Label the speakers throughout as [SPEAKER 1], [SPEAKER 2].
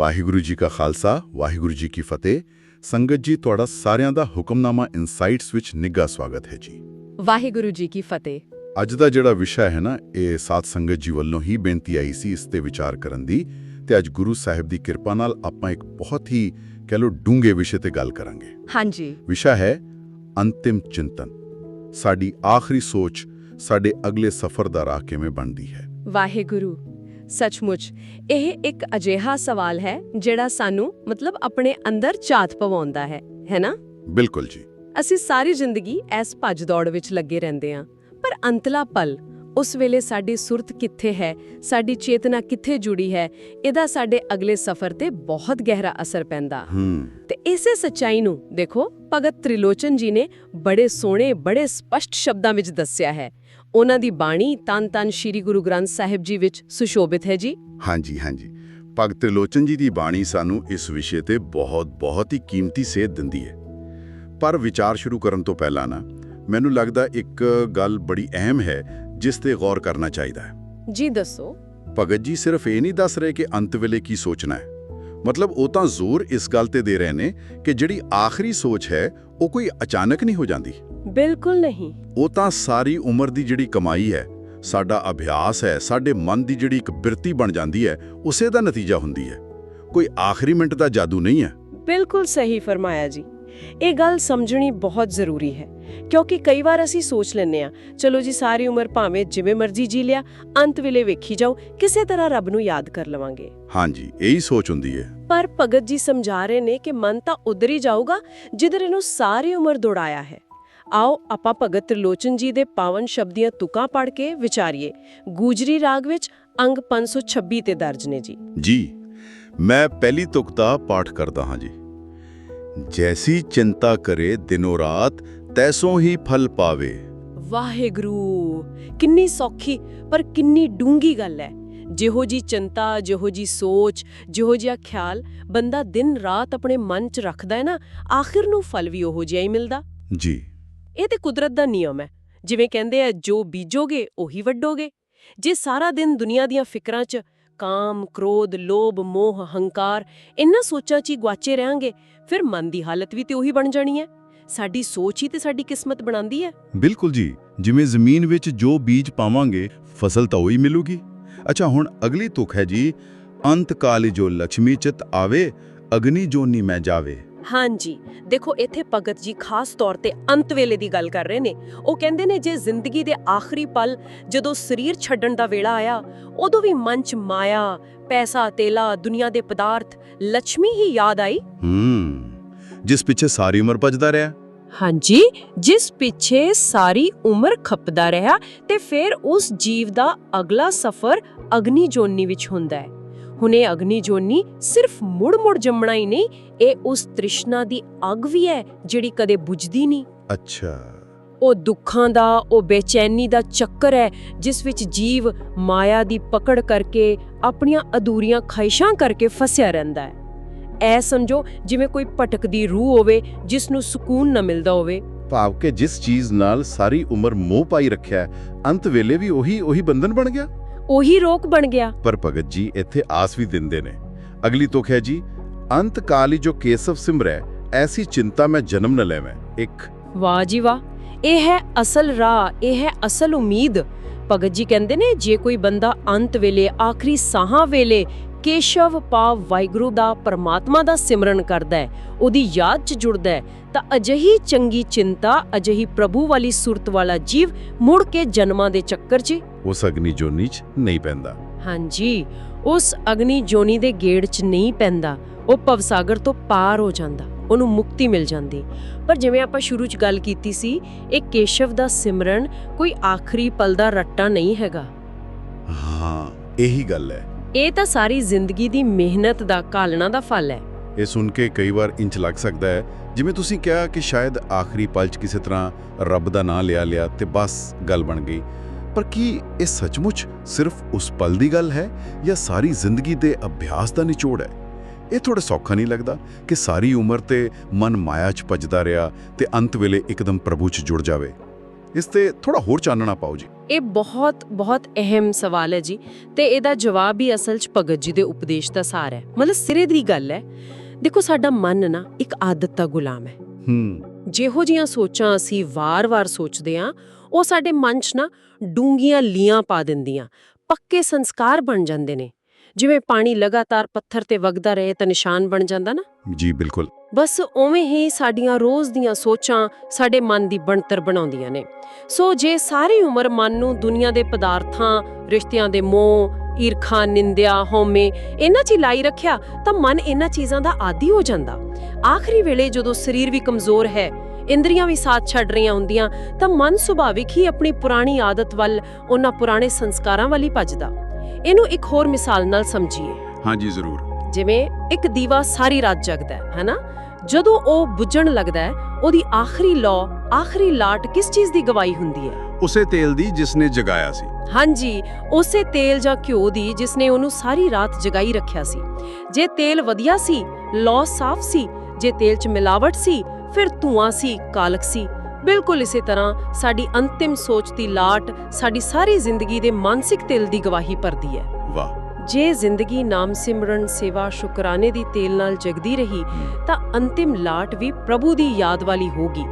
[SPEAKER 1] ਵਾਹਿਗੁਰੂ ਜੀ ਕਾ ਖਾਲਸਾ ਵਾਹਿਗੁਰੂ ਜੀ ਕੀ ਫਤਿਹ। ਸੰਗਤ ਜੀ ਤੁਹਾਡਾ ਸਾਰਿਆਂ ਦਾ ਹੁਕਮਨਾਮਾ ਇਨਸਾਈਟਸ ਵਿੱਚ ਨਿੱਘਾ ਸਵਾਗਤ ਹੈ ਜੀ।
[SPEAKER 2] ਵਾਹਿਗੁਰੂ ਜੀ ਕੀ ਫਤਿਹ।
[SPEAKER 1] ਅੱਜ ਦਾ ਜਿਹੜਾ ਵਿਸ਼ਾ ਹੈ ਨਾ ਇਹ ਸਾਧ ਸੰਗਤ ਜੀ ਵੱਲੋਂ ਹੀ ਬੇਨਤੀ ਆਈ ਸੀ ਇਸ ਤੇ ਵਿਚਾਰ ਕਰਨ ਦੀ ਤੇ ਅੱਜ ਗੁਰੂ ਸਾਹਿਬ ਦੀ ਕਿਰਪਾ ਨਾਲ ਆਪਾਂ ਇੱਕ ਬਹੁਤ ਹੀ ਕਹਿ ਲੋ ਡੂੰਘੇ ਵਿਸ਼ੇ ਤੇ ਗੱਲ ਕਰਾਂਗੇ।
[SPEAKER 2] ਹਾਂਜੀ।
[SPEAKER 1] ਵਿਸ਼ਾ ਹੈ ਅੰਤਿਮ ਚਿੰਤਨ। ਸਾਡੀ ਆਖਰੀ ਸੋਚ ਸਾਡੇ ਅਗਲੇ ਸਫ਼ਰ ਦਾ ਰਾਹ ਕਿਵੇਂ ਬਣਦੀ ਹੈ?
[SPEAKER 2] ਵਾਹਿਗੁਰੂ। ਸੱਚਮੁੱਚ ਇਹ ਇੱਕ ਅਜਿਹਾ ਸਵਾਲ ਹੈ ਜਿਹੜਾ ਸਾਨੂੰ ਮਤਲਬ ਆਪਣੇ ਅੰਦਰ ਝਾਤ ਪਵਾਉਂਦਾ ਹੈ ਹੈ ਨਾ?
[SPEAKER 1] ਬਿਲਕੁਲ ਜੀ।
[SPEAKER 2] ਅਸੀਂ ਸਾਰੀ ਜ਼ਿੰਦਗੀ ਇਸ ਭੱਜ ਦੌੜ ਵਿੱਚ ਲੱਗੇ ਰਹਿੰਦੇ ਹਾਂ ਪਰ ਅੰਤਲਾ ਪਲ ਉਸ ਵੇਲੇ ਸਾਡੀ ਸੁਰਤ ਕਿੱਥੇ ਹੈ ਸਾਡੀ ਚੇਤਨਾ ਕਿੱਥੇ ਜੁੜੀ ਹੈ ਇਹਦਾ ਸਾਡੇ ਅਗਲੇ ਸਫ਼ਰ ਤੇ ਬਹੁਤ ਗਹਿਰਾ ਅਸਰ ਪੈਂਦਾ।
[SPEAKER 1] ਹੂੰ।
[SPEAKER 2] ਤੇ ਇਸੇ ਸੱਚਾਈ ਨੂੰ ਦੇਖੋ ਭਗਤ ਤ੍ਰਿਲੋਚਨ ਜੀ ਨੇ ਬੜੇ ਸੋਹਣੇ ਬੜੇ ਸਪਸ਼ਟ ਸ਼ਬਦਾਂ ਵਿੱਚ ਦੱਸਿਆ ਹੈ। ਉਹਨਾਂ ਦੀ ਬਾਣੀ ਤਨ ਤਨ ਸ੍ਰੀ ਗੁਰੂ ਗ੍ਰੰਥ ਸਾਹਿਬ ਜੀ ਵਿੱਚ ਸੁਸ਼ੋਭਿਤ ਹੈ ਜੀ।
[SPEAKER 1] ਹਾਂਜੀ ਹਾਂਜੀ। ਭਗਤ ਤ੍ਰਿਲੋਚਨ ਜੀ ਦੀ ਬਾਣੀ ਸਾਨੂੰ ਇਸ ਵਿਸ਼ੇ ਤੇ ਬਹੁਤ ਬਹੁਤ ਹੀ ਕੀਮਤੀ ਸੇਧ ਦਿੰਦੀ ਹੈ। ਪਰ ਵਿਚਾਰ ਸ਼ੁਰੂ ਕਰਨ ਤੋਂ ਪਹਿਲਾਂ ਨਾ ਮੈਨੂੰ ਲੱਗਦਾ ਇੱਕ ਗੱਲ ਬੜੀ ਅਹਿਮ ਹੈ ਜਿਸ ਤੇ ਗੌਰ ਕਰਨਾ ਚਾਹੀਦਾ ਹੈ।
[SPEAKER 2] ਜੀ ਦੱਸੋ।
[SPEAKER 1] ਭਗਤ ਜੀ ਸਿਰਫ ਇਹ ਨਹੀਂ ਦੱਸ ਰਹੇ ਕਿ ਅੰਤ ਵੇਲੇ ਕੀ ਸੋਚਣਾ ਹੈ। ਮਤਲਬ ਉਹ ਤਾਂ ਜ਼ੋਰ ਇਸ ਗੱਲ ਤੇ ਦੇ ਰਹੇ ਨੇ ਕਿ ਜਿਹੜੀ ਆਖਰੀ ਸੋਚ ਹੈ ਉਹ ਕੋਈ ਅਚਾਨਕ ਨਹੀਂ ਹੋ ਜਾਂਦੀ।
[SPEAKER 2] ਬਿਲਕੁਲ ਨਹੀਂ।
[SPEAKER 1] ਉਹ ਤਾਂ ਸਾਰੀ ਉਮਰ ਦੀ ਜਿਹੜੀ ਕਮਾਈ ਹੈ ਸਾਡਾ ਅਭਿਆਸ ਹੈ ਸਾਡੇ ਮਨ ਦੀ ਜਿਹੜੀ ਇੱਕ ਬਿਰਤੀ ਬਣ ਜਾਂਦੀ ਹੈ ਉਸੇ ਦਾ ਨਤੀਜਾ ਹੁੰਦੀ ਹੈ। ਕੋਈ ਆਖਰੀ ਮਿੰਟ ਦਾ ਜਾਦੂ ਨਹੀਂ ਹੈ।
[SPEAKER 3] ਬਿਲਕੁਲ ਸਹੀ ਫਰਮਾਇਆ ਜੀ। ਇਹ ਗੱਲ ਸਮਝਣੀ ਬਹੁਤ ਜ਼ਰੂਰੀ ਹੈ ਕਿਉਂਕਿ ਕਈ ਵਾਰ ਅਸੀਂ ਸੋਚ ਲੈਂਦੇ ਆ ਚਲੋ ਜੀ ਸਾਰੀ ਉਮਰ ਭਾਵੇਂ ਜਿਵੇਂ ਮਰਜ਼ੀ ਜੀ ਲਿਆ ਅੰਤ ਵੇਲੇ ਵੇਖੀ ਜਾਓ ਕਿਸੇ ਤਰ੍ਹਾਂ ਰੱਬ ਨੂੰ ਯਾਦ ਕਰ ਲਵਾਂਗੇ।
[SPEAKER 1] ਹਾਂਜੀ ਇਹੀ ਸੋਚ ਹੁੰਦੀ ਹੈ।
[SPEAKER 3] ਪਰ ਭਗਤ ਜੀ ਸਮਝਾ ਰਹੇ ਨੇ ਕਿ ਮਨ ਤਾਂ ਉਧਰ ਹੀ ਜਾਊਗਾ ਜਿੱਧਰ ਇਹਨੂੰ ਸਾਰੀ ਉਮਰ ਦੌੜਾਇਆ ਹੈ। ਆਓ ਆਪਾਂ ਭਗਤ ਤ੍ਰਿਲੋਚਨ ਜੀ ਦੇ ਪਾਵਨ ਸ਼ਬਦੀਆਂ ਤੁਕਾਂ ਪੜ੍ਹ ਕੇ ਵਿਚਾਰੀਏ। ਗੂਜਰੀ ਰਾਗ ਵਿੱਚ ਅੰਗ 526 ਤੇ ਦਰਜ ਨੇ ਜੀ।
[SPEAKER 1] ਜੀ ਮੈਂ ਪਹਿਲੀ ਤੁਕ ਦਾ ਪਾਠ ਕਰਦਾ ਹਾਂ ਜੀ। ਜੈਸੀ ਚਿੰਤਾ ਕਰੇ ਦਿਨੋ ਰਾਤ ਤੈਸੋਂ ਹੀ ਫਲ ਪਾਵੇ।
[SPEAKER 3] ਵਾਹਿਗੁਰੂ ਕਿੰਨੀ ਸੌਖੀ ਪਰ ਕਿੰਨੀ ਡੂੰਗੀ ਗੱਲ ਹੈ। ਜਿਹੋ ਜੀ ਚਿੰਤਾ ਜਿਹੋ ਜੀ ਸੋਚ ਜਿਹੋ ਜਿਹਾ ਖਿਆਲ ਬੰਦਾ ਦਿਨ ਰਾਤ ਆਪਣੇ ਮਨ 'ਚ ਰੱਖਦਾ ਹੈ ਨਾ ਆਖਿਰ ਨੂੰ ਫਲ ਵੀ ਉਹੋ ਜਿਹਾ ਹੀ ਮਿਲਦਾ।
[SPEAKER 1] ਜੀ।
[SPEAKER 3] ਇਹ ਤੇ ਕੁਦਰਤ ਦਾ ਨਿਯਮ ਹੈ। ਜਿਵੇਂ ਕਹਿੰਦੇ ਆ, ਜੋ ਬੀਜੋਗੇ, ਉਹੀ ਵੱਢੋਗੇ। ਜੇ ਸਾਰਾ ਦਿਨ ਦੁਨੀਆ ਦੀਆਂ ਫਿਕਰਾਂ 'ਚ ਕਾਮ, ਕ੍ਰੋਧ, ਲੋਭ, ਮੋਹ, ਹੰਕਾਰ ਇਹਨਾਂ ਸੋਚਾਂ 'ਚ ਹੀ ਗਵਾਚੇ ਰਹਾਂਗੇ, ਫਿਰ ਮਨ ਦੀ ਹਾਲਤ ਵੀ ਤੇ ਉਹੀ ਬਣ ਜਾਣੀ ਹੈ। ਸਾਡੀ ਸੋਚ ਹੀ ਤੇ ਸਾਡੀ ਕਿਸਮਤ ਬਣਾਉਂਦੀ ਹੈ।
[SPEAKER 1] ਬਿਲਕੁਲ ਜੀ। ਜਿਵੇਂ ਜ਼ਮੀਨ ਵਿੱਚ ਜੋ ਬੀਜ ਪਾਵਾਂਗੇ, ਫਸਲ ਤਾਂ ਉਹੀ ਮਿਲੂਗੀ। ਅੱਛਾ, ਹੁਣ ਅਗਲੀ ਤੁਕ ਹੈ ਜੀ ਅੰਤ ਕਾਲੀ ਜੋ ਲక్ష్ਮੀ ਚਿਤ ਆਵੇ, ਅਗਨੀ ਜੋ ਨੀ ਮੈਂ ਜਾਵੇ।
[SPEAKER 3] ਹਾਂਜੀ। ਦੇਖੋ ਇੱਥੇ ਭਗਤ ਜੀ ਖਾਸ ਤੌਰ ਤੇ ਅੰਤ ਵੇਲੇ ਦੀ ਗੱਲ ਕਰ ਰਹੇ ਨੇ। ਉਹ ਕਹਿੰਦੇ ਨੇ ਜੇ ਜ਼ਿੰਦਗੀ ਦੇ ਆਖਰੀ ਪਲ ਜਦੋਂ ਸਰੀਰ ਛੱਡਣ ਦਾ ਵੇਲਾ ਆਇਆ ਉਦੋਂ ਵੀ ਮਨ 'ਚ ਮਾਇਆ ਪੈਸਾ ਤੇਲਾ ਦੁਨੀਆ ਦੇ ਪਦਾਰਥ ਲక్ష్ਮੀ ਹੀ ਯਾਦ ਆਈ।
[SPEAKER 1] ਹੂੰ। ਜਿਸ ਪਿੱਛੇ ਸਾਰੀ ਉਮਰ ਭਜਦਾ ਰਿਹਾ।
[SPEAKER 3] ਹਾਂਜੀ ਜਿਸ ਪਿੱਛੇ ਸਾਰੀ ਉਮਰ ਖੱਪਦਾ ਰਿਹਾ ਤੇ ਫਿਰ ਉਸ ਜੀਵ ਦਾ ਅਗਲਾ ਸਫ਼ਰ ਅਗਨੀ ਜੋਨੀ ਵਿੱਚ ਹੁੰਦਾ ਹੈ। ਹੁਣ ਇਹ ਅਗਨੀ ਜੋਨੀ ਸਿਰਫ ਮੁੜ-ਮੁੜ ਜੰਮਣਾ ਹੀ ਨਹੀਂ ਇਹ ਉਸ ਤ੍ਰਿਸ਼ਨਾ ਦੀ ਅੱਗ ਵੀ ਹੈ ਜਿਹੜੀ ਕਦੇ ਬੁਝਦੀ ਨਹੀਂ।
[SPEAKER 1] ਅੱਛਾ।
[SPEAKER 3] ਉਹ ਦੁੱਖਾਂ ਦਾ ਉਹ ਬੇਚੈਨੀ ਦਾ ਚੱਕਰ ਹੈ ਜਿਸ ਵਿੱਚ ਜੀਵ ਮਾਇਆ ਦੀ ਪਕੜ ਕਰਕੇ ਆਪਣੀਆਂ ਅਧੂਰੀਆਂ ਖਾਹਿਸ਼ਾਂ ਕਰਕੇ ਫਸਿਆ ਰਹਿੰਦਾ ਹੈ। ਐ ਸਮਝੋ ਜਿਵੇਂ ਕੋਈ ਭਟਕਦੀ ਰੂਹ ਹੋਵੇ ਜਿਸ ਨੂੰ ਸਕੂਨ ਨਾ ਮਿਲਦਾ ਹੋਵੇ।
[SPEAKER 1] ਭਾਵ ਕਿ ਜਿਸ ਚੀਜ਼ ਨਾਲ ਸਾਰੀ ਉਮਰ ਮੋਹ ਪਾਈ ਰੱਖਿਆ ਅੰਤ ਵੇਲੇ ਵੀ ਉਹੀ ਉਹੀ ਬੰਧਨ ਬਣ ਗਿਆ?
[SPEAKER 3] ਉਹੀ ਰੋਕ ਬਣ ਗਿਆ।
[SPEAKER 1] ਪਰ ਭਗਤ ਜੀ ਇੱਥੇ ਆਸ ਵੀ ਦਿੰਦੇ ਨੇ। ਅਗਲੀ ਤੁਕ ਹੈ ਜੀ ਅੰਤ ਕਾਲੀ ਜੋ ਕੇਸਵ ਸਿਮਰੈ ਐਸੀ ਚਿੰਤਾ ਮੈਂ ਜਨਮ ਨ ਲੈਵੇਂ ਇੱਕ।
[SPEAKER 3] ਵਾਹ ਜੀ ਵਾਹ ਇਹ ਹੈ ਅਸਲ ਰਾਹ ਇਹ ਹੈ ਅਸਲ ਉਮੀਦ। ਭਗਤ ਜੀ ਕਹਿੰਦੇ ਨੇ ਜੇ ਕੋਈ ਬੰਦਾ ਅੰਤ ਵੇਲੇ ਆਖਰੀ ਸਾਹਾਂ ਵੇਲੇ ਕੇਸ਼ਵ ਪਾਵ ਵਾਹਿਗੁਰੂ ਦਾ ਪਰਮਾਤਮਾ ਦਾ ਸਿਮਰਨ ਕਰਦਾ ਹੈ ਉਹਦੀ ਯਾਦ 'ਚ ਜੁੜਦਾ ਹੈ ਤਾਂ ਅਜਿਹੀ ਚੰਗੀ ਚਿੰਤਾ ਅਜਿਹੀ ਪ੍ਰਭੂ ਵਾਲੀ ਸੁਰਤ ਵਾਲਾ ਜੀਵ ਮੁੜ ਕੇ ਜਨਮਾਂ ਦੇ ਚੱਕਰ 'ਚ
[SPEAKER 1] ਉਸ ਅਗਨੀ ਜੋਨੀ ਚ ਨਹੀਂ ਪੈਂਦਾ।
[SPEAKER 3] ਹਾਂਜੀ ਉਸ ਅਗਨੀ ਜੋਨੀ ਦੇ ਗੇੜ 'ਚ ਨਹੀਂ ਪੈਂਦਾ। ਉਹ ਭਵਸਾਗਰ ਤੋਂ ਪਾਰ ਹੋ ਜਾਂਦਾ। ਉਹਨੂੰ ਮੁਕਤੀ ਮਿਲ ਜਾਂਦੀ। ਪਰ ਜਿਵੇਂ ਆਪਾਂ ਸ਼ੁਰੂ 'ਚ ਗੱਲ ਕੀਤੀ ਸੀ ਇਹ ਕੇਸ਼ਵ ਦਾ ਸਿਮਰਨ ਕੋਈ ਆਖਰੀ ਪਲ ਦਾ ਰੱਟਾ ਨਹੀਂ ਹੈਗਾ।
[SPEAKER 1] ਹਾਂ ਇਹੀ ਗੱਲ ਹੈ।
[SPEAKER 3] ਇਹ ਤਾਂ ਸਾਰੀ ਜ਼ਿੰਦਗੀ ਦੀ ਮਿਹਨਤ ਦਾ ਕਾਲਣਾ ਦਾ ਫਲ ਹੈ।
[SPEAKER 1] ਇਹ ਸੁਣ ਕੇ ਕਈ ਵਾਰ ਇੰਚ ਲੱਗ ਸਕਦਾ ਹੈ ਜਿਵੇਂ ਤੁਸੀਂ ਕਿਹਾ ਕਿ ਸ਼ਾਇਦ ਆਖਰੀ ਪਲ 'ਚ ਕਿਸੇ ਤਰ੍ਹਾਂ ਰੱਬ ਦਾ ਨਾਂ ਲਿਆ ਲਿਆ ਤੇ ਬਸ ਗੱਲ ਬਣ ਗਈ। ਪਰ ਕੀ ਇਹ ਸੱਚਮੁੱਚ ਸਿਰਫ ਉਸ ਪਲ ਦੀ ਗੱਲ ਹੈ ਜਾਂ ਸਾਰੀ ਜ਼ਿੰਦਗੀ ਦੇ ਅਭਿਆਸ ਦਾ ਨਿਚੋੜ ਹੈ? ਇਹ ਥੋੜਾ ਸੌਖਾ ਨਹੀਂ ਲੱਗਦਾ ਕਿ ਸਾਰੀ ਉਮਰ ਤੇ ਮਨ ਮਾਇਆ 'ਚ ਭਜਦਾ ਰਿਹਾ ਤੇ ਅੰਤ ਵੇਲੇ ਇੱਕਦਮ ਪ੍ਰਭੂ 'ਚ ਜੁੜ ਜਾਵੇ। ਇਸ ਤੇ ਥੋੜਾ ਹੋਰ ਚਾਨਣਾ ਪਾਓ ਜੀ।
[SPEAKER 3] ਇਹ ਬਹੁਤ ਬਹੁਤ ਅਹਿਮ ਸਵਾਲ ਹੈ ਜੀ ਤੇ ਇਹਦਾ ਜਵਾਬ ਹੀ ਅਸਲ 'ਚ ਭਗਤ ਜੀ ਦੇ ਉਪਦੇਸ਼ ਦਾ ਸਾਰ ਹੈ। ਮਤਲਬ ਸਿਰੇ ਦੀ ਗੱਲ ਹੈ। ਦੇਖੋ ਸਾਡਾ ਮਨ ਨਾ ਇੱਕ ਆਦਤ ਦਾ ਗੁਲਾਮ ਹੈ।
[SPEAKER 1] ਹੂੰ।
[SPEAKER 3] ਜਿਹੋ ਜੀਆਂ ਸੋਚਾਂ ਅਸੀਂ ਵਾਰ-ਵਾਰ ਸੋਚਦੇ ਆਂ ਉਹ ਸਾਡੇ ਮਨ 'ਚ ਨਾ ਡੂੰਘੀਆਂ ਲੀਆਂ ਪਾ ਦਿੰਦੀਆਂ ਪੱਕੇ ਸੰਸਕਾਰ ਬਣ ਜਾਂਦੇ ਨੇ। ਜਿਵੇਂ ਪਾਣੀ ਲਗਾਤਾਰ ਪੱਥਰ ਤੇ ਵਗਦਾ ਰਹੇ ਤਾਂ ਨਿਸ਼ਾਨ ਬਣ ਜਾਂਦਾ ਨਾ।
[SPEAKER 1] ਜੀ ਬਿਲਕੁਲ।
[SPEAKER 3] ਬਸ ਉਵੇਂ ਹੀ ਸਾਡੀਆਂ ਰੋਜ਼ ਦੀਆਂ ਸੋਚਾਂ ਸਾਡੇ ਮਨ ਦੀ ਬਣਤਰ ਬਣਾਉਂਦੀਆਂ ਨੇ। ਸੋ ਜੇ ਸਾਰੀ ਉਮਰ ਮਨ ਨੂੰ ਦੁਨੀਆ ਦੇ ਪਦਾਰਥਾਂ ਰਿਸ਼ਤਿਆਂ ਦੇ ਮੋਹ ਈਰਖਾ ਨਿੰਦਿਆ ਹਉਮੈ ਇਹਨਾਂ 'ਚ ਹੀ ਲਾਈ ਰੱਖਿਆ ਤਾਂ ਮਨ ਇਹਨਾਂ ਚੀਜ਼ਾਂ ਦਾ ਆਦੀ ਹੋ ਜਾਂਦਾ। ਆਖਰੀ ਵੇਲੇ ਜਦੋਂ ਸਰੀਰ ਵੀ ਕਮਜ਼ੋਰ ਹੈ ਇੰਦਰੀਆਂ ਵੀ ਸਾਥ ਛੱਡ ਰਹੀਆਂ ਹੁੰਦੀਆਂ ਤਾਂ ਮਨ ਸੁਭਾਵਿਕ ਹੀ ਆਪਣੀ ਪੁਰਾਣੀ ਆਦਤ ਵੱਲ ਉਹਨਾਂ ਪੁਰਾਣੇ ਸੰਸਕਾਰਾਂ ਵੱਲ ਹੀ ਭੱਜਦਾ। ਇਹਨੂੰ ਇੱਕ ਹੋਰ ਮਿਸਾਲ ਨਾਲ ਸਮਝੀਏ।
[SPEAKER 1] ਹਾਂਜੀ ਜ਼ਰੂਰ।
[SPEAKER 3] ਜਿਵੇਂ ਇੱਕ ਦੀਵਾ ਸਾਰੀ ਰਾਤ ਜਗਦਾ ਹੈ ਹੈਨਾ? ਜਦੋਂ ਉਹ ਬੁਝਣ ਲੱਗਦਾ ਹੈ ਉਹਦੀ ਆਖਰੀ ਲੌ ਆਖਰੀ ਲਾਟ ਕਿਸ ਚੀਜ਼ ਦੀ ਗਵਾਹੀ ਹੁੰਦੀ ਹੈ?
[SPEAKER 1] ਉਸੇ ਤੇਲ ਦੀ ਜਿਸ ਨੇ ਜਗਾਇਆ ਸੀ।
[SPEAKER 3] ਹਾਂਜੀ ਉਸੇ ਤੇਲ ਜਾਂ ਘਿਓ ਦੀ ਜਿਸ ਨੇ ਉਹਨੂੰ ਸਾਰੀ ਰਾਤ ਜਗਾਈ ਰੱਖਿਆ ਸੀ। ਜੇ ਤੇਲ ਵਧੀਆ ਸੀ ਲੌ ਸਾਫ਼ ਸੀ ਜੇ ਤੇਲ 'ਚ ਮਿਲਾਵਟ ਸੀ ਫਿਰ ਧੂਆਂ ਸੀ ਕਾਲਕ ਸੀ। ਬਿਲਕੁਲ ਇਸੇ ਤਰ੍ਹਾਂ ਸਾਡੀ ਅੰਤਿਮ ਸੋਚ ਦੀ ਲਾਟ ਸਾਡੀ ਸਾਰੀ ਜ਼ਿੰਦਗੀ ਦੇ ਮਾਨਸਿਕ ਤੇਲ ਦੀ ਗਵਾਹੀ ਭਰਦੀ ਹੈ।
[SPEAKER 1] ਵਾਹ।
[SPEAKER 3] ਜੇ ਜ਼ਿੰਦਗੀ ਨਾਮ ਸਿਮਰਨ ਸੇਵਾ ਸ਼ੁਕਰਾਨੇ ਦੀ ਤੇਲ ਨਾਲ ਜਗਦੀ ਰਹੀ ਤਾਂ ਅੰਤਿਮ ਲਾਟ ਵੀ ਪ੍ਰਭੂ ਦੀ ਯਾਦ ਵਾਲੀ ਹੋਗੀ।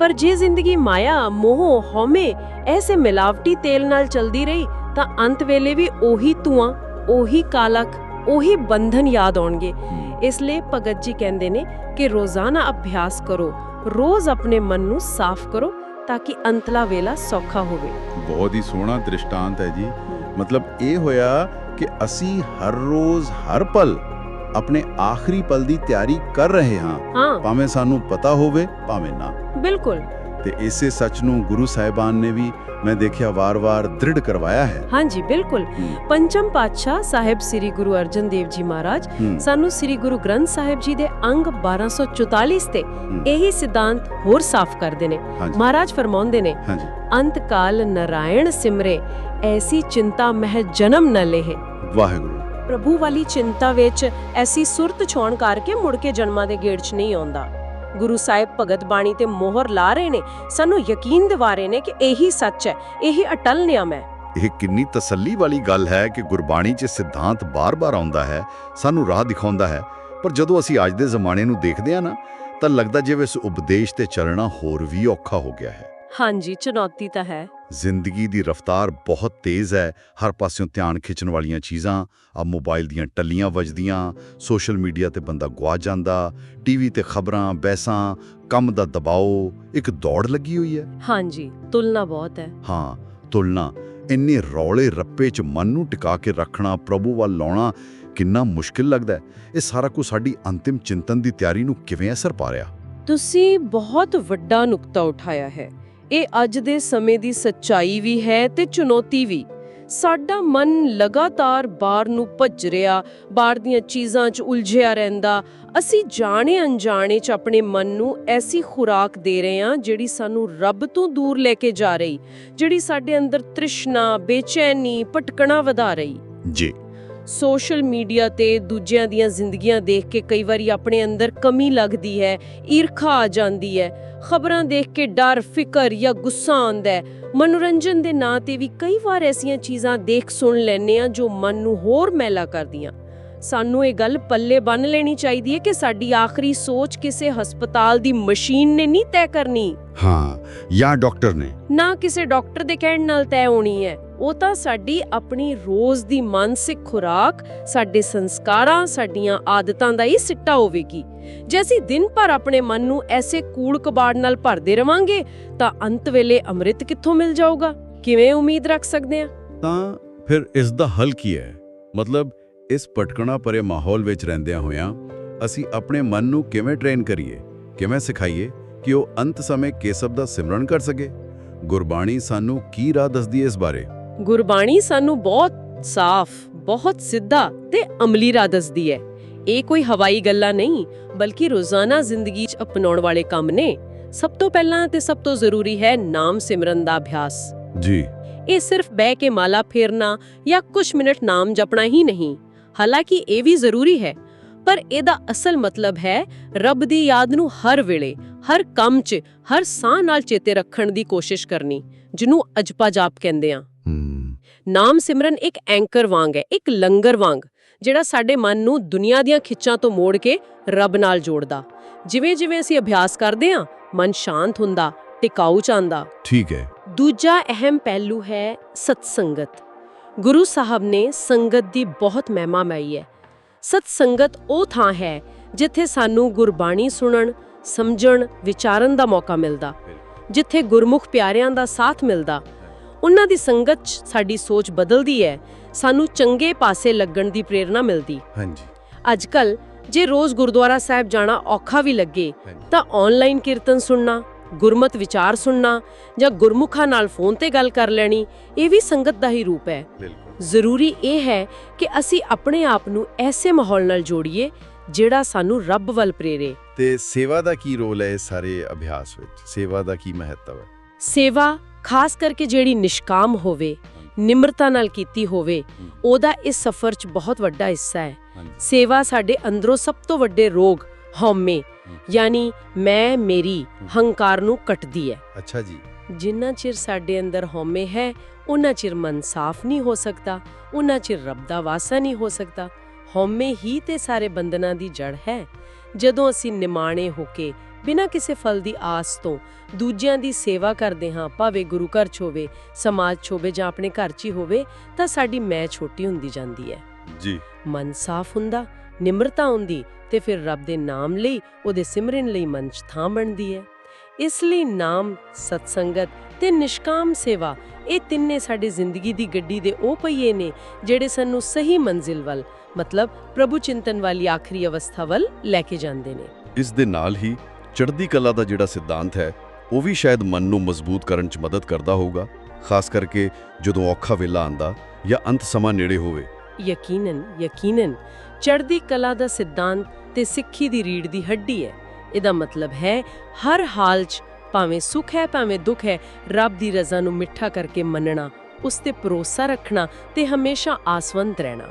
[SPEAKER 3] ਪਰ ਜੇ ਜ਼ਿੰਦਗੀ ਮਾਇਆ ਮੋਹ ਹਉਮੈ ਐਸੇ ਮਿਲਾਵਟੀ ਤੇਲ ਨਾਲ ਚਲਦੀ ਰਹੀ ਤਾਂ ਅੰਤ ਵੇਲੇ ਵੀ ਉਹੀ ਧੂਆਂ ਉਹੀ ਕਾਲਕ ਉਹੀ ਬੰਧਨ ਯਾਦ ਆਉਣਗੇ। ਇਸ ਲਈ ਭਗਤ ਜੀ ਕਹਿੰਦੇ ਨੇ ਕਿ ਰੋਜ਼ਾਨਾ ਅਭਿਆਸ ਕਰੋ ਰੋਜ਼ ਆਪਣੇ ਮਨ ਨੂੰ ਸਾਫ਼ ਕਰੋ ਤਾਂ ਕਿ ਅੰਤਲਾ ਵੇਲਾ ਸੌਖਾ ਹੋਵੇ।
[SPEAKER 1] ਬਹੁਤ ਹੀ ਸੋਹਣਾ ਦ੍ਰਿਸ਼ਟਾਂਤ ਹੈ ਜੀ। ਮਤਲਬ ਇਹ ਹੋਇਆ ਕਿ ਅਸੀਂ ਹਰ ਰੋਜ਼ ਹਰ ਪਲ ਆਪਣੇ ਆਖਰੀ ਪਲ ਦੀ ਤਿਆਰੀ ਕਰ ਰਹੇ ਹਾਂ। ਭਾਵੇਂ ਸਾਨੂੰ ਪਤਾ ਹੋਵੇ ਭਾਵੇਂ ਨਾ।
[SPEAKER 3] ਬਿਲਕੁਲ।
[SPEAKER 1] ਤੇ ਇਸੇ ਸੱਚ ਨੂੰ ਗੁਰੂ ਸਾਹਿਬਾਨ ਨੇ ਵੀ ਮੈਂ ਦੇਖਿਆ ਵਾਰ-ਵਾਰ ਦ੍ਰਿੜ ਕਰਵਾਇਆ ਹੈ।
[SPEAKER 3] ਹਾਂਜੀ ਬਿਲਕੁਲ। ਪੰਚਮ ਪਾਤਸ਼ਾਹ ਸਾਹਿਬ ਸ੍ਰੀ ਗੁਰੂ ਅਰਜਨ ਦੇਵ ਜੀ ਮਹਾਰਾਜ ਸਾਨੂੰ ਸ੍ਰੀ ਗੁਰੂ ਗ੍ਰੰਥ ਸਾਹਿਬ ਜੀ ਦੇ ਅੰਗ 1244 ਤੇ। ਇਹੀ ਸਿਧਾਂਤ ਹੋਰ ਸਾਫ਼ ਕਰਦੇ ਨੇ। ਮਹਾਰਾਜ ਫਰਮਾਉਂਦੇ ਨੇ
[SPEAKER 1] ਹਾਂਜੀ।
[SPEAKER 3] ਅੰਤ ਕਾਲ ਨਰਾਇਣ ਸਿਮਰੇ ਐਸੀ ਚਿੰਤਾ ਮਹਿ ਜਨਮ ਨ ਲੇਹ।
[SPEAKER 1] ਵਾਹਿਗੁਰੂ।
[SPEAKER 3] ਪ੍ਰਭੂ ਵਾਲੀ ਚਿੰਤਾ ਵਿੱਚ ਐਸੀ ਸੁਰਤ ਛੋਣ ਕਰਕੇ ਮੁੜ ਕੇ ਜਨਮਾਂ ਦੇ ਗੇੜ 'ਚ ਨਹੀਂ ਆਉਂਦਾ। ਗੁਰੂ ਸਾਹਿਬ ਭਗਤ ਬਾਣੀ ਤੇ ਮੋਹਰ ਲਾ ਰਹੇ ਨੇ, ਸਾਨੂੰ ਯਕੀਨ ਦਿਵਾ ਰਹੇ ਨੇ ਕਿ ਇਹੀ ਸੱਚ ਹੈ, ਇਹੀ ਅਟਲ ਨਿਯਮ ਹੈ।
[SPEAKER 1] ਇਹ ਕਿੰਨੀ ਤਸੱਲੀ ਵਾਲੀ ਗੱਲ ਹੈ ਕਿ ਗੁਰਬਾਣੀ 'ਚ ਸਿਧਾਂਤ ਬਾਰ-ਬਾਰ ਆਉਂਦਾ ਹੈ, ਸਾਨੂੰ ਰਾਹ ਦਿਖਾਉਂਦਾ ਹੈ। ਪਰ ਜਦੋਂ ਅਸੀਂ ਅੱਜ ਦੇ ਜ਼ਮਾਨੇ ਨੂੰ ਦੇਖਦੇ ਹਾਂ ਨਾ, ਤਾਂ ਲੱਗਦਾ ਜਿਵੇਂ ਇਸ ਉਪਦੇਸ਼ ਤੇ ਚੱਲਣਾ ਹੋਰ ਵੀ ਔਖਾ ਹੋ ਗਿਆ ਹੈ।
[SPEAKER 3] ਹਾਂਜੀ ਚੁਣੌਤੀ ਤਾਂ ਹੈ।
[SPEAKER 1] ਜ਼ਿੰਦਗੀ ਦੀ ਰਫ਼ਤਾਰ ਬਹੁਤ ਤੇਜ਼ ਹੈ। ਹਰ ਪਾਸਿਓਂ ਧਿਆਨ ਖਿੱਚਣ ਵਾਲੀਆਂ ਚੀਜ਼ਾਂ ਆ ਮੋਬਾਈਲ ਦੀਆਂ ਟੱਲੀਆਂ ਵੱਜਦੀਆਂ ਸੋਸ਼ਲ ਮੀਡੀਆ ਤੇ ਬੰਦਾ ਗਵਾ ਜਾਂਦਾ ਟੀਵੀ ਤੇ ਖਬਰਾਂ ਬੈਸਾਂ ਕੰਮ ਦਾ ਦਬਾਓ ਇੱਕ ਦੌੜ ਲੱਗੀ ਹੋਈ ਹੈ।
[SPEAKER 3] ਹਾਂਜੀ ਤੁਲਨਾ ਬਹੁਤ ਹੈ।
[SPEAKER 1] ਹਾਂ ਤੁਲਨਾ। ਇੰਨੇ ਰੌਲੇ ਰੱਪੇ 'ਚ ਮਨ ਨੂੰ ਟਿਕਾ ਕੇ ਰੱਖਣਾ ਪ੍ਰਭੂ ਵੱਲ ਲਾਉਣਾ ਕਿੰਨਾ ਮੁਸ਼ਕਿਲ ਲੱਗਦਾ ਹੈ। ਇਹ ਸਾਰਾ ਕੁਝ ਸਾਡੀ ਅੰਤਿਮ ਚਿੰਤਨ ਦੀ ਤਿਆਰੀ ਨੂੰ ਕਿਵੇਂ ਅਸਰ ਪਾ ਰਿਹਾ?
[SPEAKER 3] ਤੁਸੀਂ ਬਹੁਤ ਵੱਡਾ ਨੁਕਤਾ ਉਠਾਇਆ ਹੈ। ਇਹ ਅੱਜ ਦੇ ਸਮੇਂ ਦੀ ਸੱਚਾਈ ਵੀ ਹੈ ਤੇ ਚੁਣੌਤੀ ਵੀ। ਸਾਡਾ ਮਨ ਲਗਾਤਾਰ ਬਾਹਰ ਨੂੰ ਭੱਜ ਰਿਹਾ, ਬਾਹਰ ਦੀਆਂ ਚੀਜ਼ਾਂ 'ਚ ਉਲਝਿਆ ਰਹਿੰਦਾ। ਅਸੀਂ ਜਾਣੇ ਅਣਜਾਣੇ 'ਚ ਆਪਣੇ ਮਨ ਨੂੰ ਐਸੀ ਖੁਰਾਕ ਦੇ ਰਹੇ ਹਾਂ ਜਿਹੜੀ ਸਾਨੂੰ ਰੱਬ ਤੋਂ ਦੂਰ ਲੈ ਕੇ ਜਾ ਰਹੀ, ਜਿਹੜੀ ਸਾਡੇ ਅੰਦਰ ਤ੍ਰਿਸ਼ਨਾ, ਬੇਚੈਨੀ, ਭਟਕਣਾ ਵਧਾ ਰਹੀ।
[SPEAKER 1] ਜੀ।
[SPEAKER 3] ਸੋਸ਼ਲ ਮੀਡੀਆ ਤੇ ਦੂਜਿਆਂ ਦੀਆਂ ਜ਼ਿੰਦਗੀਆਂ ਦੇਖ ਕੇ ਕਈ ਵਾਰੀ ਆਪਣੇ ਅੰਦਰ ਕਮੀ ਲੱਗਦੀ ਹੈ ਈਰਖਾ ਆ ਜਾਂਦੀ ਹੈ। ਖਬਰਾਂ ਦੇਖ ਕੇ ਡਰ ਫਿਕਰ ਜਾਂ ਗੁੱਸਾ ਆਉਂਦਾ ਹੈ। ਮਨੋਰੰਜਨ ਦੇ ਨਾਂ ਤੇ ਵੀ ਕਈ ਵਾਰ ਐਸੀਆਂ ਚੀਜ਼ਾਂ ਦੇਖ ਸੁਣ ਲੈਂਦੇ ਆ ਜੋ ਮਨ ਨੂੰ ਹੋਰ ਮੈਲਾ ਕਰਦੀਆਂ। ਸਾਨੂੰ ਇਹ ਗੱਲ ਪੱਲੇ ਬੰਨ ਲੈਣੀ ਚਾਹੀਦੀ ਹੈ ਕਿ ਸਾਡੀ ਆਖਰੀ ਸੋਚ ਕਿਸੇ ਹਸਪਤਾਲ ਦੀ ਮਸ਼ੀਨ ਨੇ ਨਹੀਂ ਤੈਅ ਕਰਨੀ।
[SPEAKER 1] ਹਾਂ ਜਾਂ ਡਾਕਟਰ ਨੇ।
[SPEAKER 3] ਨਾ ਕਿਸੇ ਡਾਕਟਰ ਦੇ ਕਹਿਣ ਨਾਲ ਤੈਅ ਹੋਣੀ ਹੈ। ਉਹ ਤਾਂ ਸਾਡੀ ਆਪਣੀ ਰੋਜ਼ ਦੀ ਮਾਨਸਿਕ ਖੁਰਾਕ, ਸਾਡੇ ਸੰਸਕਾਰਾਂ, ਸਾਡੀਆਂ ਆਦਤਾਂ ਦਾ ਹੀ ਸਿੱਟਾ ਹੋਵੇਗੀ। ਜੇ ਅਸੀਂ ਦਿਨ ਭਰ ਆਪਣੇ ਮਨ ਨੂੰ ਐਸੇ ਕੂੜ ਕਬਾੜ ਨਾਲ ਭਰਦੇ ਰਵਾਂਗੇ, ਤਾਂ ਅੰਤ ਵੇਲੇ ਅੰਮ੍ਰਿਤ ਕਿੱਥੋਂ ਮਿਲ ਜਾਊਗਾ? ਕਿਵੇਂ ਉਮੀਦ ਰੱਖ ਸਕਦੇ ਹਾਂ?
[SPEAKER 1] ਤਾਂ ਫਿਰ ਇਸ ਦਾ ਹੱਲ ਕੀ ਹੈ? ਮਤਲਬ ਇਸ ਭਟਕਣਾ ਭਰੇ ਮਾਹੌਲ ਵਿੱਚ ਰਹਿੰਦਿਆਂ ਹੋਇਆਂ ਅਸੀਂ ਆਪਣੇ ਮਨ ਨੂੰ ਕਿਵੇਂ ਟ੍ਰੇਨ ਕਰੀਏ? ਕਿਵੇਂ ਸਿਖਾਈਏ ਕਿ ਉਹ ਅੰਤ ਸਮੇਂ ਕੇਸਬ ਦਾ ਸਿਮਰਨ ਕਰ ਸਕੇ? ਗੁਰਬਾਣੀ ਸਾਨੂੰ ਕੀ ਰਾਹ ਦੱਸਦੀ ਹੈ ਇਸ ਬਾਰੇ?
[SPEAKER 3] ਗੁਰਬਾਣੀ ਸਾਨੂੰ ਬਹੁਤ ਸਾਫ਼ ਬਹੁਤ ਸਿੱਧਾ ਤੇ ਅਮਲੀ ਰਾਹ ਦੱਸਦੀ ਹੈ। ਇਹ ਕੋਈ ਹਵਾਈ ਗੱਲਾਂ ਨਹੀਂ ਬਲਕਿ ਰੋਜ਼ਾਨਾ ਜ਼ਿੰਦਗੀ 'ਚ ਅਪਣਾਉਣ ਵਾਲੇ ਕੰਮ ਨੇ। ਸਭ ਤੋਂ ਪਹਿਲਾਂ ਤੇ ਸਭ ਤੋਂ ਜ਼ਰੂਰੀ ਹੈ ਨਾਮ ਸਿਮਰਨ ਦਾ ਅਭਿਆਸ।
[SPEAKER 1] ਜੀ।
[SPEAKER 3] ਇਹ ਸਿਰਫ ਬਹਿ ਕੇ ਮਾਲਾ ਫੇਰਨਾ ਜਾਂ ਕੁਝ ਮਿੰਟ ਨਾਮ ਜਪਣਾ ਹੀ ਨਹੀਂ। ਹਾਲਾਂਕਿ ਇਹ ਵੀ ਜ਼ਰੂਰੀ ਹੈ ਪਰ ਇਹਦਾ ਅਸਲ ਮਤਲਬ ਹੈ ਰੱਬ ਦੀ ਯਾਦ ਨੂੰ ਹਰ ਵੇਲੇ ਹਰ ਕੰਮ 'ਚ ਹਰ ਸਾਹ ਨਾਲ ਚੇਤੇ ਰੱਖਣ ਦੀ ਕੋਸ਼ਿਸ਼ ਕਰਨੀ ਜਿਹਨੂੰ ਅਜਪਾ ਜਾਪ ਕਹਿੰਦੇ ਆ। ਨਾਮ ਸਿਮਰਨ ਇੱਕ ਐਂਕਰ ਵਾਂਗ ਹੈ ਇੱਕ ਲੰਗਰ ਵਾਂਗ ਜਿਹੜਾ ਸਾਡੇ ਮਨ ਨੂੰ ਦੁਨੀਆ ਦੀਆਂ ਖਿੱਚਾਂ ਤੋਂ ਮੋੜ ਕੇ ਰੱਬ ਨਾਲ ਜੋੜਦਾ। ਜਿਵੇਂ ਜਿਵੇਂ ਅਸੀਂ ਅਭਿਆਸ ਕਰਦੇ ਹਾਂ ਮਨ ਸ਼ਾਂਤ ਹੁੰਦਾ ਟਿਕਾਊ ਚ ਆਉਂਦਾ
[SPEAKER 1] ਠੀਕ ਹੈ।
[SPEAKER 3] ਦੂਜਾ ਅਹਿਮ ਪਹਿਲੂ ਹੈ ਸਤਸੰਗਤ। ਗੁਰੂ ਸਾਹਿਬ ਨੇ ਸੰਗਤ ਦੀ ਬਹੁਤ ਮਹਿਮਾ ਮਾਈ ਹੈ। ਸਤਸੰਗਤ ਉਹ ਥਾਂ ਹੈ ਜਿੱਥੇ ਸਾਨੂੰ ਗੁਰਬਾਣੀ ਸੁਣਨ ਸਮਝਣ ਵਿਚਾਰਨ ਦਾ ਮੌਕਾ ਮਿਲਦਾ। ਜਿੱਥੇ ਗੁਰਮੁਖ ਪਿਆਰਿਆਂ ਦਾ ਸਾਥ ਮਿਲਦਾ। ਉਹਨਾਂ ਦੀ ਸੰਗਤ 'ਚ ਸਾਡੀ ਸੋਚ ਬਦਲਦੀ ਹੈ ਸਾਨੂੰ ਚੰਗੇ ਪਾਸੇ ਲੱਗਣ ਦੀ ਪ੍ਰੇਰਣਾ ਮਿਲਦੀ।
[SPEAKER 1] ਹਾਂਜੀ।
[SPEAKER 3] ਅੱਜ ਕੱਲ ਜੇ ਰੋਜ਼ ਗੁਰਦੁਆਰਾ ਸਾਹਿਬ ਜਾਣਾ ਔਖਾ ਵੀ ਲੱਗੇ। ਤਾਂ ਆਨਲਾਈਨ ਕੀਰਤਨ ਸੁਣਨਾ ਗੁਰਮਤ ਵਿਚਾਰ ਸੁਣਨਾ ਜਾਂ ਗੁਰਮੁਖਾਂ ਨਾਲ ਫੋਨ ਤੇ ਗੱਲ ਕਰ ਲੈਣੀ ਇਹ ਵੀ ਸੰਗਤ ਦਾ ਹੀ ਰੂਪ ਹੈ। ਜ਼ਰੂਰੀ ਇਹ ਹੈ ਕਿ ਅਸੀਂ ਆਪਣੇ ਆਪ ਨੂੰ ਐਸੇ ਮਾਹੌਲ ਨਾਲ ਜੋੜੀਏ ਜਿਹੜਾ ਸਾਨੂੰ ਰੱਬ ਵੱਲ ਪ੍ਰੇਰੇ।
[SPEAKER 1] ਤੇ ਸੇਵਾ ਦਾ ਕੀ ਰੋਲ ਹੈ ਸਾਰੇ ਅਭਿਆਸ ਵਿੱਚ? ਸੇਵਾ ਦਾ ਕੀ ਮਹੱਤਵ ਹੈ?
[SPEAKER 3] ਸੇਵਾ ਖਾਸ ਕਰਕੇ ਜਿਹੜੀ ਨਿਸ਼ਕਾਮ ਹੋਵੇ ਨਿਮਰਤਾ ਨਾਲ ਕੀਤੀ ਹੋਵੇ। ਉਹਦਾ ਇਸ ਸਫ਼ਰ 'ਚ ਬਹੁਤ ਵੱਡਾ ਹਿੱਸਾ ਹੈ। ਸੇਵਾ ਸਾਡੇ ਅੰਦਰੋਂ ਸਭ ਤੋਂ ਵੱਡੇ ਰੋਗ ਹਉਮੈ ਯਾਨੀ ਮੈਂ ਮੇਰੀ ਹੰਕਾਰ ਨੂੰ ਕੱਟਦੀ ਹੈ।
[SPEAKER 1] ਅੱਛਾ ਜੀ।
[SPEAKER 3] ਜਿੰਨਾ ਚਿਰ ਸਾਡੇ ਅੰਦਰ ਹਉਮੈ ਹੈ ਉਹਨਾਂ ਚਿਰ ਮਨ ਸਾਫ਼ ਨਹੀਂ ਹੋ ਸਕਦਾ ਉਹਨਾਂ ਚਿਰ ਰੱਬ ਦਾ ਵਾਸਾ ਨਹੀਂ ਹੋ ਸਕਦਾ। ਹਉਮੈ ਹੀ ਤੇ ਸਾਰੇ ਬੰਧਨਾਂ ਦੀ ਜੜ ਹੈ। ਜਦੋਂ ਅਸੀਂ ਨਿਮਾਣੇ ਹੋ ਕੇ ਬਿਨਾਂ ਕਿਸੇ ਫਲ ਦੀ ਆਸ ਤੋਂ ਦੂਜਿਆਂ ਦੀ ਸੇਵਾ ਕਰਦੇ ਹਾਂ ਭਾਵੇਂ ਗੁਰੂ ਘਰ 'ਚ ਹੋਵੇ ਸਮਾਜ 'ਚ ਹੋਵੇ ਜਾਂ ਆਪਣੇ ਘਰ 'ਚ ਹੀ ਹੋਵੇ ਤਾਂ ਸਾਡੀ ਮੈਂ ਛੋਟੀ ਹੁੰਦੀ ਜਾਂਦੀ ਹੈ।
[SPEAKER 1] ਜੀ।
[SPEAKER 3] ਮਨ ਸਾਫ਼ ਹੁੰਦਾ ਨਿਮਰਤਾ ਹੁੰਦੀ ਤੇ ਫਿਰ ਰੱਬ ਦੇ ਨਾਮ ਲਈ ਉਹਦੇ ਸਿਮਰਨ ਲਈ ਮਨ 'ਚ ਥਾਂ ਬਣਦੀ ਹੈ। ਇਸ ਲਈ ਨਾਮ ਸਤਸੰਗਤ ਤੇ ਨਿਸ਼ਕਾਮ ਸੇਵਾ ਇਹ ਤਿੰਨੇ ਸਾਡੀ ਜ਼ਿੰਦਗੀ ਦੀ ਗੱਡੀ ਦੇ ਉਹ ਪਹੀਏ ਨੇ ਜਿਹੜੇ ਸਾਨੂੰ ਸਹੀ ਮੰਜ਼ਿਲ ਵੱਲ ਮਤਲਬ ਪ੍ਰਭੂ ਚਿੰਤਨ ਵਾਲੀ ਆਖਰੀ ਅਵਸਥਾ ਵੱਲ ਲੈ ਕੇ ਜਾਂਦੇ ਨੇ।
[SPEAKER 4] ਇਸ ਦੇ ਨਾਲ ਹੀ ਚੜ੍ਹਦੀ ਕਲਾ ਦਾ ਜਿਹੜਾ ਸਿਧਾਂਤ ਹੈ, ਉਹ ਵੀ ਸ਼ਾਇਦ ਮਨ ਨੂੰ ਮਜ਼ਬੂਤ ਕਰਨ 'ਚ ਮਦਦ ਕਰਦਾ ਹੋਊਗਾ, ਖਾਸ ਕਰਕੇ ਜਦੋਂ ਔਖਾ ਵੇਲਾ ਆਂਦਾ ਜਾਂ ਅੰਤ ਸਮਾਂ ਨੇੜੇ ਹੋਵੇ।
[SPEAKER 3] ਯਕੀਨਨ ਯਕੀਨਨ, ਚੜ੍ਹਦੀ ਕਲਾ ਦਾ ਸਿਧਾਂਤ ਤੇ ਸਿੱਖੀ ਦੀ ਰੀੜ ਦੀ ਹੱਡੀ ਹੈ। ਇਹਦਾ ਮਤਲਬ ਹੈ, ਹਰ ਹਾਲ 'ਚ ਭਾਵੇਂ ਸੁੱਖ ਹੈ, ਭਾਵੇਂ ਦੁੱਖ ਹੈ, ਰੱਬ ਦੀ ਰਜ਼ਾ ਨੂੰ ਮਿੱਠਾ ਕਰਕੇ ਮੰਨਣਾ। ਉਸ ਤੇ ਭਰੋਸਾ ਰੱਖਣਾ ਤੇ ਹਮੇਸ਼ਾ ਆਸਵੰਤ ਰਹਿਣਾ।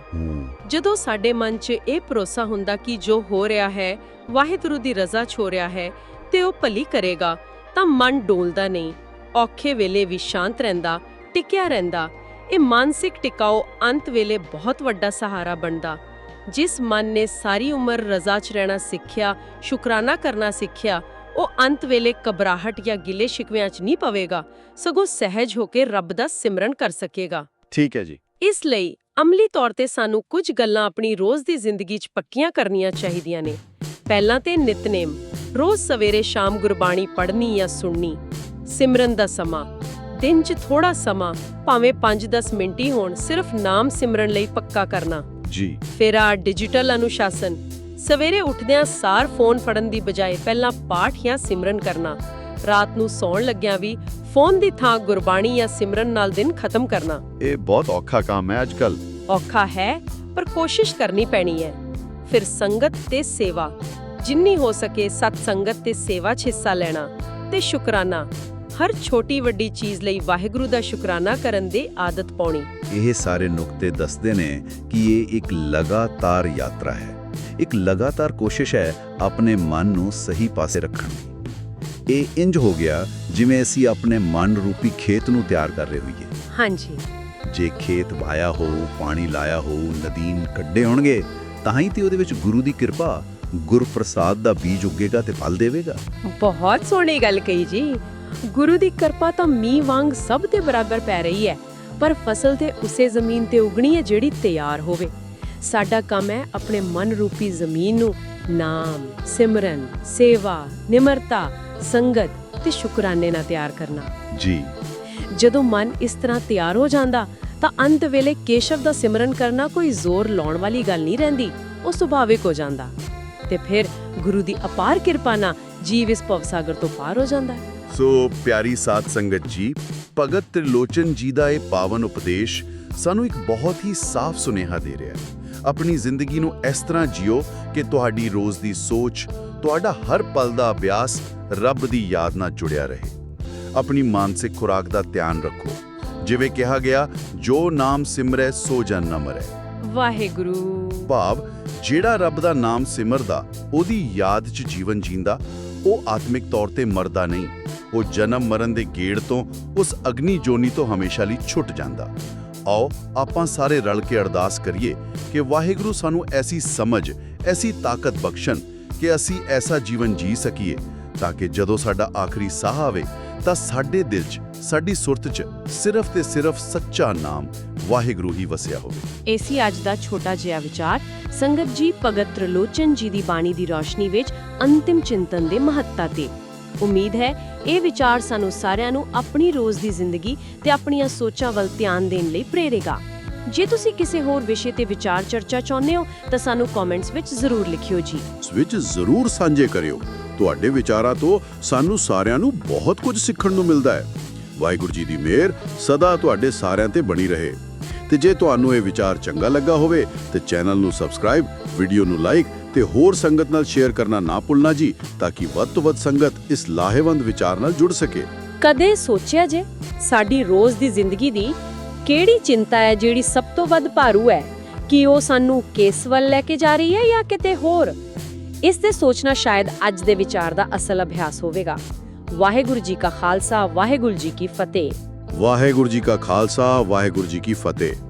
[SPEAKER 3] ਜਦੋਂ ਸਾਡੇ ਮਨ 'ਚ ਇਹ ਭਰੋਸਾ ਹੁੰਦਾ ਕਿ ਜੋ ਹੋ ਰਿਹਾ ਹੈ ਵਾਹਿਗੁਰੂ ਦੀ ਰਜ਼ਾ ਹੋ ਰਿਹਾ ਹੈ ਤੇ ਉਹ ਭਲੀ ਕਰੇਗਾ ਤਾਂ ਮਨ ਡੋਲਦਾ ਨਹੀਂ ਔਖੇ ਵੇਲੇ ਵੀ ਸ਼ਾਂਤ ਰਹਿੰਦਾ ਟਿਕਿਆ ਰਹਿੰਦਾ। ਇਹ ਮਾਨਸਿਕ ਟਿਕਾਓ ਅੰਤ ਵੇਲੇ ਬਹੁਤ ਵੱਡਾ ਸਹਾਰਾ ਬਣਦਾ। ਜਿਸ ਮਨ ਨੇ ਸਾਰੀ ਉਮਰ ਰਜ਼ਾ 'ਚ ਰਹਿਣਾ ਸਿੱਖਿਆ ਸ਼ੁਕਰਾਨਾ ਕਰਨਾ ਸਿੱਖਿਆ ਉਹ ਅੰਤ ਵੇਲੇ ਕਬਰਾਹਟ ਜਾਂ ਗਿਲੇ ਸ਼ਿਕਵਿਆਂ 'ਚ ਨਹੀਂ ਪਵੇਗਾ ਸਗੋਂ ਸਹਿਜ ਹੋ ਕੇ ਰੱਬ ਦਾ ਸਿਮਰਨ ਕਰ ਸਕੇਗਾ।
[SPEAKER 4] ਠੀਕ ਹੈ ਜੀ।
[SPEAKER 3] ਇਸ ਲਈ ਅਮਲੀ ਤੌਰ ਤੇ ਸਾਨੂੰ ਕੁਝ ਗੱਲਾਂ ਆਪਣੀ ਰੋਜ਼ ਦੀ ਜ਼ਿੰਦਗੀ 'ਚ ਪੱਕੀਆਂ ਕਰਨੀਆਂ ਚਾਹੀਦੀਆਂ ਨੇ। ਪਹਿਲਾਂ ਤੇ ਨਿਤਨੇਮ ਰੋਜ਼ ਸਵੇਰੇ ਸ਼ਾਮ ਗੁਰਬਾਣੀ ਪੜ੍ਹਨੀ ਜਾਂ ਸੁਣਨੀ ਸਿਮਰਨ ਦਾ ਸਮਾਂ ਦਿਨ 'ਚ ਥੋੜਾ ਸਮਾਂ ਭਾਵੇਂ 5-10 ਮਿੰਟ ਹੀ ਹੋਣ ਸਿਰਫ ਨਾਮ ਸਿਮਰਨ ਲਈ ਪੱਕਾ ਕਰਨਾ।
[SPEAKER 4] ਜੀ।
[SPEAKER 3] ਫਿਰ ਆ ਡਿਜੀਟਲ ਅਨੁਸ਼ਾਸਨ ਸਵੇਰੇ ਉੱਠਦਿਆਂ ਸਾਰ ਫੋਨ ਫੜਨ ਦੀ ਬਜਾਏ ਪਹਿਲਾਂ ਪਾਠ ਜਾਂ ਸਿਮਰਨ ਕਰਨਾ। ਰਾਤ ਨੂੰ ਸੌਣ ਲੱਗਿਆਂ ਵੀ ਫੋਨ ਦੀ ਥਾਂ ਗੁਰਬਾਣੀ ਜਾਂ ਸਿਮਰਨ ਨਾਲ ਦਿਨ ਖਤਮ ਕਰਨਾ।
[SPEAKER 4] ਇਹ ਬਹੁਤ ਔਖਾ ਕੰਮ ਹੈ ਅੱਜਕੱਲ
[SPEAKER 3] ਔਖਾ ਹੈ ਪਰ ਕੋਸ਼ਿਸ਼ ਕਰਨੀ ਪੈਣੀ ਹੈ। ਫਿਰ ਸੰਗਤ ਤੇ ਸੇਵਾ। ਜਿੰਨੀ ਹੋ ਸਕੇ ਸਤ ਸੰਗਤ ਤੇ ਸੇਵਾ 'ਚ ਹਿੱਸਾ ਲੈਣਾ ਤੇ ਸ਼ੁਕਰਾਨਾ। ਹਰ ਛੋਟੀ ਵੱਡੀ ਚੀਜ਼ ਲਈ ਵਾਹਿਗੁਰੂ ਦਾ ਸ਼ੁਕਰਾਨਾ ਕਰਨ ਦੀ ਆਦਤ ਪਾਉਣੀ।
[SPEAKER 5] ਇਹ ਸਾਰੇ ਨੁਕਤੇ ਦੱਸਦੇ ਨੇ ਕਿ ਇਹ ਇੱਕ ਲਗਾਤਾਰ ਯਾਤਰਾ ਹੈ। ਇੱਕ ਲਗਾਤਾਰ ਕੋਸ਼ਿਸ਼ ਹੈ ਆਪਣੇ ਮਨ ਨੂੰ ਸਹੀ ਪਾਸੇ ਰੱਖਣ ਦੀ। ਇਹ ਇੰਜ ਹੋ ਗਿਆ ਜਿਵੇਂ ਅਸੀਂ ਆਪਣੇ ਮਨ ਰੂਪੀ ਖੇਤ ਨੂੰ ਤਿਆਰ ਕਰ ਰਹੇ ਹੋਈਏ।
[SPEAKER 3] ਹਾਂਜੀ।
[SPEAKER 5] ਜੇ ਖੇਤ ਵਾਇਆ ਹੋ ਪਾਣੀ ਲਾਇਆ ਹੋ ਨਦੀਨ ਕੱਢੇ ਹੋਣਗੇ ਤਾਂ ਹੀ ਤੇ ਉਹਦੇ ਵਿੱਚ ਗੁਰੂ ਦੀ ਕਿਰਪਾ ਗੁਰਪ੍ਰਸਾਦ ਦਾ ਬੀਜ ਉੱਗੇਗਾ ਤੇ ਫਲ ਦੇਵੇਗਾ।
[SPEAKER 3] ਬਹੁਤ ਸੋਹਣੀ ਗੱਲ ਕਹੀ ਜੀ। ਗੁਰੂ ਦੀ ਕਿਰਪਾ ਤਾਂ ਮੀਂਹ ਵਾਂਗ ਸਭ ਦੇ ਬਰਾਬਰ ਪੈ ਰਹੀ ਹੈ ਪਰ ਫਸਲ ਤੇ ਉਸੇ ਜ਼ਮੀਨ ਤੇ ਉਗਣੀ ਹੈ ਜਿਹੜੀ ਤਿਆਰ ਹੋਵੇ। ਸਾਡਾ ਕੰਮ ਹੈ ਆਪਣੇ ਮਨ ਰੂਪੀ ਜ਼ਮੀਨ ਨੂੰ ਨਾਮ ਸਿਮਰਨ ਸੇਵਾ ਨਿਮਰਤਾ ਸੰਗਤ ਤੇ ਸ਼ੁਕਰਾਨੇ ਨਾਲ ਤਿਆਰ ਕਰਨਾ।
[SPEAKER 4] ਜੀ।
[SPEAKER 3] ਜਦੋਂ ਮਨ ਇਸ ਤਰ੍ਹਾਂ ਤਿਆਰ ਹੋ ਜਾਂਦਾ ਤਾਂ ਅੰਤ ਵੇਲੇ ਕੇਸ਼ਵ ਦਾ ਸਿਮਰਨ ਕਰਨਾ ਕੋਈ ਜ਼ੋਰ ਲਾਉਣ ਵਾਲੀ ਗੱਲ ਨਹੀਂ ਰਹਿੰਦੀ ਉਹ ਸੁਭਾਵਿਕ ਹੋ ਜਾਂਦਾ। ਤੇ ਫਿਰ ਗੁਰੂ ਦੀ ਅਪਾਰ ਕਿਰਪਾ ਨਾਲ ਜੀਵ ਇਸ ਭਵਸਾਗਰ ਤੋਂ ਪਾਰ ਹੋ ਜਾਂਦਾ ਹੈ।
[SPEAKER 1] ਸੋ ਪਿਆਰੀ ਸਾਧ ਸੰਗਤ ਜੀ ਭਗਤ ਤ੍ਰਿਲੋਚਨ ਜੀ ਦਾ ਇਹ ਪਾਵਨ ਉਪਦੇਸ਼ ਸਾਨੂੰ ਇੱਕ ਬਹੁਤ ਹੀ ਸਾਫ਼ ਸੁਨੇਹਾ ਦੇ ਰਿਹਾ ਹੈ। ਆਪਣੀ ਜ਼ਿੰਦਗੀ ਨੂੰ ਇਸ ਤਰ੍ਹਾਂ ਜਿਓ ਕਿ ਤੁਹਾਡੀ ਰੋਜ਼ ਦੀ ਸੋਚ ਤੁਹਾਡਾ ਹਰ ਪਲ ਦਾ ਅਭਿਆਸ ਰੱਬ ਦੀ ਯਾਦ ਨਾਲ ਜੁੜਿਆ ਰਹੇ। ਆਪਣੀ ਮਾਨਸਿਕ ਖੁਰਾਕ ਦਾ ਧਿਆਨ ਰੱਖੋ। ਜਿਵੇਂ ਕਿਹਾ ਗਿਆ ਜੋ ਨਾਮ ਸਿਮਰੈ ਸੋ ਜਨ ਨ ਮਰੈ।
[SPEAKER 3] ਵਾਹਿਗੁਰੂ।
[SPEAKER 1] ਭਾਵ ਜਿਹੜਾ ਰੱਬ ਦਾ ਨਾਮ ਸਿਮਰਦਾ ਉਹਦੀ ਯਾਦ 'ਚ ਜੀਵਨ ਜੀਂਦਾ ਉਹ ਆਤਮਿਕ ਤੌਰ ਤੇ ਮਰਦਾ ਨਹੀਂ। ਉਹ ਜਨਮ ਮਰਨ ਦੇ ਗੇੜ ਤੋਂ ਉਸ ਅਗਨੀ ਜੋਨੀ ਤੋਂ ਹਮੇਸ਼ਾ ਲਈ ਛੁੱਟ ਜਾਂਦਾ। ਆਓ, ਆਪਾਂ ਸਾਰੇ ਰਲ ਕੇ ਅਰਦਾਸ ਕਰੀਏ ਕਿ ਵਾਹਿਗੁਰੂ ਸਾਨੂੰ ਐਸੀ ਸਮਝ, ਐਸੀ ਤਾਕਤ ਬਖਸ਼ਣ ਕਿ ਅਸੀਂ ਐਸਾ ਜੀਵਨ ਜੀ ਸਕੀਏ, ਤਾਂ ਕਿ ਜਦੋਂ ਸਾਡਾ ਆਖਰੀ ਸਾਹ ਆਵੇ, ਤਾਂ ਸਾਡੇ ਦਿਲ 'ਚ, ਸਾਡੀ ਸੁਰਤ 'ਚ ਸਿਰਫ ਤੇ ਸਿਰਫ ਸੱਚਾ ਨਾਮ ਵਾਹਿਗੁਰੂ ਹੀ ਵਸਿਆ ਹੋਵੇ।
[SPEAKER 3] ਏਸੀ ਅੱਜ ਦਾ ਛੋਟਾ ਜਿਹਾ ਵਿਚਾਰ, ਸੰਗਤ ਜੀ ਭਗਤ ਤ੍ਰਿਲੋਚਨ ਜੀ ਦੀ ਬਾਣੀ ਦੀ ਰੋਸ਼ਨੀ ਵਿੱਚ ਅੰਤਿਮ ਚਿੰਤਨ ਦੇ ਮਹੱਤਤਾ ਤੇ। ਉਮੀਦ ਹੈ ਇਹ ਵਿਚਾਰ ਸਾਨੂੰ ਸਾਰਿਆਂ ਨੂੰ ਆਪਣੀ ਰੋਜ਼ ਦੀ ਜ਼ਿੰਦਗੀ ਤੇ ਆਪਣੀਆਂ ਸੋਚਾਂ ਵੱਲ ਧਿਆਨ ਦੇਣ ਲਈ ਪ੍ਰੇਰੇਗਾ। ਜੇ ਤੁਸੀਂ ਕਿਸੇ ਹੋਰ ਵਿਸ਼ੇ ਤੇ ਵਿਚਾਰ ਚਰਚਾ ਚਾਹੁੰਦੇ ਹੋ, ਤਾਂ ਸਾਨੂੰ ਕਮੈਂਟਸ ਵਿੱਚ ਜ਼ਰੂਰ ਲਿਖਿਓ ਜੀ।
[SPEAKER 1] ਵਿੱਚ ਜ਼ਰੂਰ ਸਾਂਝੇ ਕਰਿਓ। ਤੁਹਾਡੇ ਵਿਚਾਰਾਂ ਤੋਂ ਸਾਨੂੰ ਸਾਰਿਆਂ ਨੂੰ ਬਹੁਤ ਕੁਝ ਸਿੱਖਣ ਨੂੰ ਮਿਲਦਾ ਹੈ। ਵਾਹਿਗੁਰੂ ਜੀ ਦੀ ਮਿਹਰ ਸਦਾ ਤੁਹਾਡੇ ਸਾਰਿਆਂ ਤੇ ਬਣੀ ਰਹੇ। ਤੇ ਜੇ ਤੁਹਾਨੂੰ ਇਹ ਵਿਚਾਰ ਚੰਗਾ ਲੱਗਾ ਹੋਵੇ, ਤੇ ਚੈਨਲ ਨੂੰ ਸਬਸਕ੍ਰਾਈਬ, ਵੀਡੀਓ ਨੂੰ ਲਾਈਕ ਤੇ ਹੋਰ ਸੰਗਤ ਨਾਲ ਸ਼ੇਅਰ ਕਰਨਾ ਨਾ ਭੁੱਲਣਾ ਜੀ ਤਾਂ ਕਿ ਵੱਧ ਤੋਂ ਵੱਧ ਸੰਗਤ ਇਸ ਲਾਹੇਵੰਦ ਵਿਚਾਰ ਨਾਲ ਜੁੜ ਸਕੇ।
[SPEAKER 3] ਕਦੇ ਸੋਚਿਆ ਜੇ ਸਾਡੀ ਰੋਜ਼ ਦੀ ਜ਼ਿੰਦਗੀ ਦੀ ਕਿਹੜੀ ਚਿੰਤਾ ਹੈ ਜਿਹੜੀ ਸਭ ਤੋਂ ਵੱਧ ਭਾਰੂ ਹੈ? ਕਿ ਉਹ ਸਾਨੂੰ ਕਿਸ ਵੱਲ ਲੈ ਕੇ ਜਾ ਰਹੀ ਹੈ ਜਾਂ ਕਿਤੇ ਹੋਰ? ਇਸ ਤੇ ਸੋਚਣਾ ਸ਼ਾਇਦ ਅੱਜ ਦੇ ਵਿਚਾਰ ਦਾ ਅਸਲ ਅਭਿਆਸ ਹੋਵੇਗਾ। ਵਾਹਿਗੁਰੂ ਜੀ ਕਾ ਖਾਲਸਾ ਵਾਹਿਗੁਰੂ ਜੀ ਕੀ ਫਤਿਹ।
[SPEAKER 1] ਵਾਹਿਗੁਰੂ ਜੀ ਕਾ ਖਾਲਸਾ ਵਾਹਿਗੁਰੂ ਜੀ ਕੀ ਫਤਿਹ।